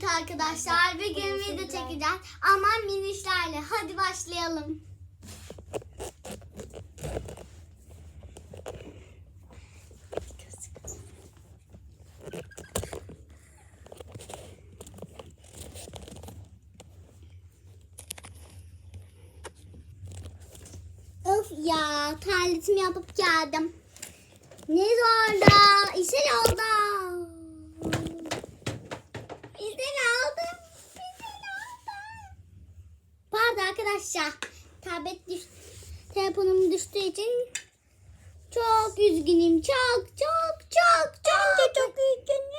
geldik arkadaşlar. Bir gün video çekeceğiz. Ama minişlerle. Hadi başlayalım. Of ya, terletimi yapıp geldim. Ne yolda. İşe telefonum düştüğü için çok üzgünüm. Çok çok çok çok çok, çok üzgünüm.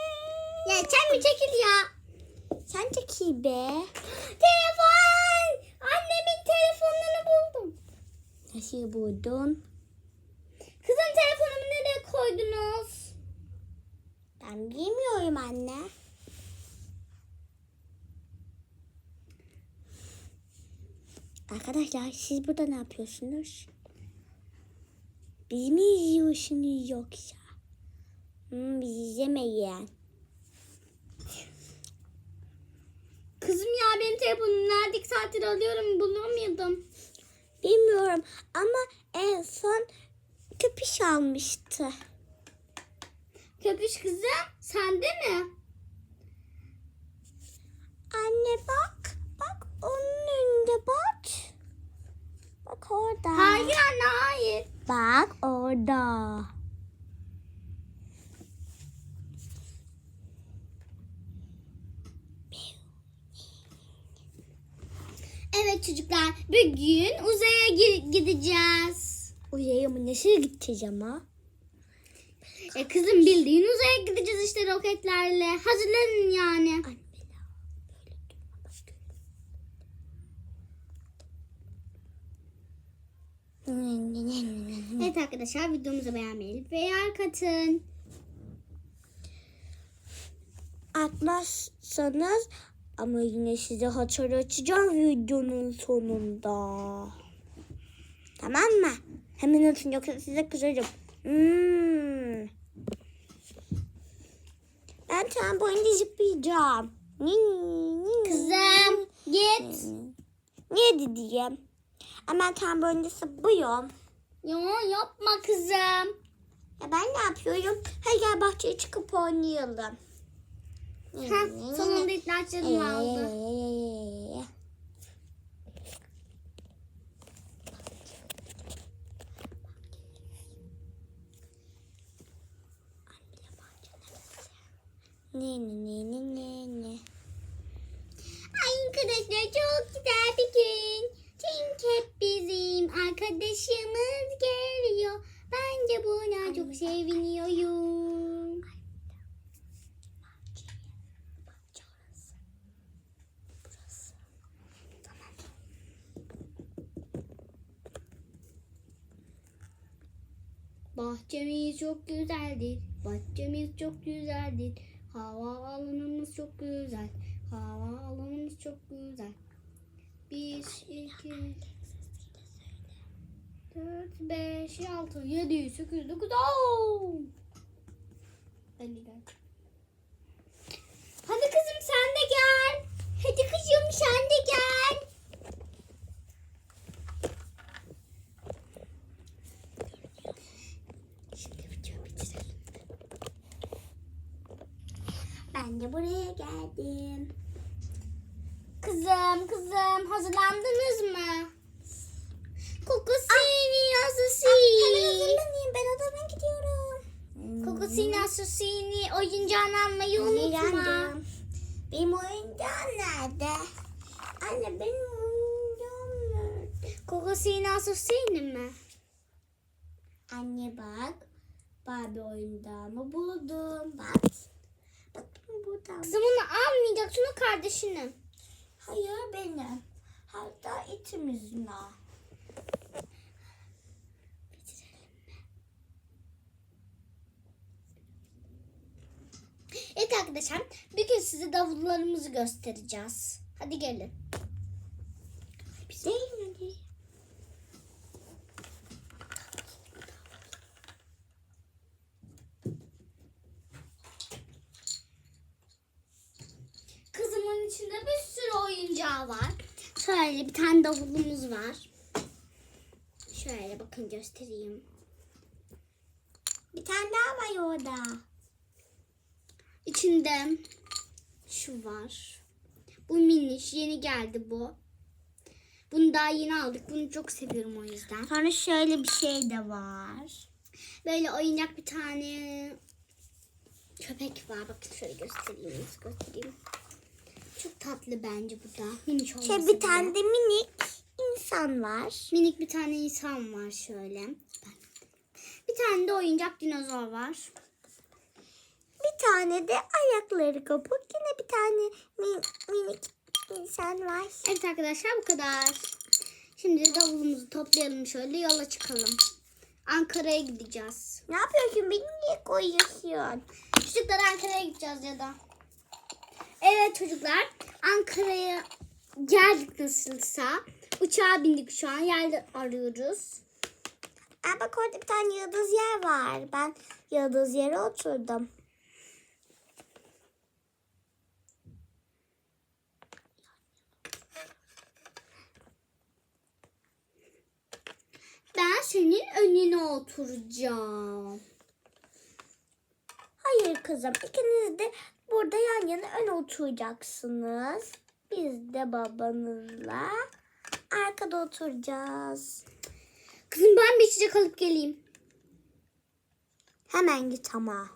Ya sen mi çekil ya? Sen çekil be. Telefon! Annemin telefonunu buldum. Nasıl buldun? Kızım telefonumu nereye koydunuz? Ben bilmiyorum anne. Arkadaşlar siz burada ne yapıyorsunuz? Biz mi izliyorsunuz yoksa? Hmm, biz izlemeyin. Kızım ya benim telefonum nerede iki saattir alıyorum bulamıyordum. Bilmiyorum ama en son köpüş almıştı. Köpüş kızım sende mi? Anne bak. Bak onun önünde bak. Bak orada. Hayır anne hayır. Bak orada. Evet çocuklar bugün uzaya gi- gideceğiz. Uzaya mı nasıl gideceğiz ama? E kızım bildiğin uzaya gideceğiz işte roketlerle. Hazırlanın yani. Evet arkadaşlar videomuzu beğenmeyi ve yer katın. Atmazsanız ama yine size hatırlatacağım videonun sonunda. Tamam mı? Hemen atın yoksa size kızarım. Hmm. Ben trambolinde zıplayacağım. Kızım git. Niye diyeyim? Ama trambolinde zıplıyorum. Ya yapma kızım. Ya ben ne yapıyorum? Hadi gel bahçeye çıkıp oynayalım. Ha, sonunda ihtiyaçlarım aldı. Ne ne ne ne ne ne. Ay arkadaşlar çok güzel arkadaşımız geliyor. Ben de buna çok seviniyorum. Bahçemiz çok güzeldir. Bahçemiz çok güzeldir. Hava alanımız çok güzel. Hava alanımız çok güzel. Bir, iki, dört, beş, altı, yedi, sekiz, dokuz, on. Ben de gel. Hadi kızım sen de gel. Hadi kızım sen de gel. Şimdi videoyu bitirelim. Ben de buraya geldim. Kızım, kızım hazırlandınız mı? Kokusini asasini. Hemen hazırlanayım ben odama gidiyorum. Kokusini asasini oyuncağını almayı unutma. Benim oyuncağım nerede? Anne benim oyuncağım nerede? Kokusini asasini mi? Anne bak. Barbie oyuncağımı buldum. Bak. Bak burada. Kızım onu almayacaksın o kardeşinin. Hayır benim. Hatta itimizin o. Arkadaşlar bugün size davullarımızı göstereceğiz. Hadi gelin. Değil mi? Kızım içinde bir sürü oyuncağı var. Şöyle bir tane davulumuz var. Şöyle bakın göstereyim. Bir tane daha var orada. İçinde şu var. Bu miniş yeni geldi bu. Bunu daha yeni aldık. Bunu çok seviyorum o yüzden. Sonra şöyle bir şey de var. Böyle oyuncak bir tane köpek var. Bakın şöyle göstereyim. Nasıl göstereyim. Çok tatlı bence bu da. Minik olması Şey bir tane de minik insan var. Minik bir tane insan var şöyle. Bir tane de oyuncak dinozor var. Bir tane de ayakları kopuk. Yine bir tane min- minik insan var. Evet arkadaşlar bu kadar. Şimdi davulumuzu toplayalım şöyle yola çıkalım. Ankara'ya gideceğiz. Ne yapıyorsun? Beni niye koyuyorsun? Çocuklar Ankara'ya gideceğiz ya da. Evet çocuklar Ankara'ya geldik nasılsa. Uçağa bindik şu an yerde arıyoruz. Aa, bak orada bir tane yıldız yer var. Ben yıldız yere oturdum. Ben senin önüne oturacağım. Hayır kızım. ikiniz de burada yan yana ön oturacaksınız. Biz de babanızla arkada oturacağız. Kızım ben bir içecek alıp geleyim. Hemen git ama.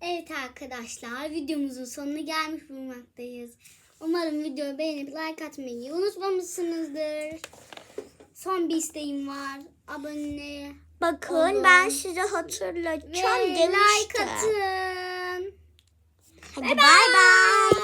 Evet arkadaşlar videomuzun sonuna gelmiş bulunmaktayız. Umarım videoyu beğenip like atmayı unutmamışsınızdır. Son bir isteğim var. Abone Bakın Olun. ben size ve hatırlatacağım like demiştim. atın. Hadi Bye bay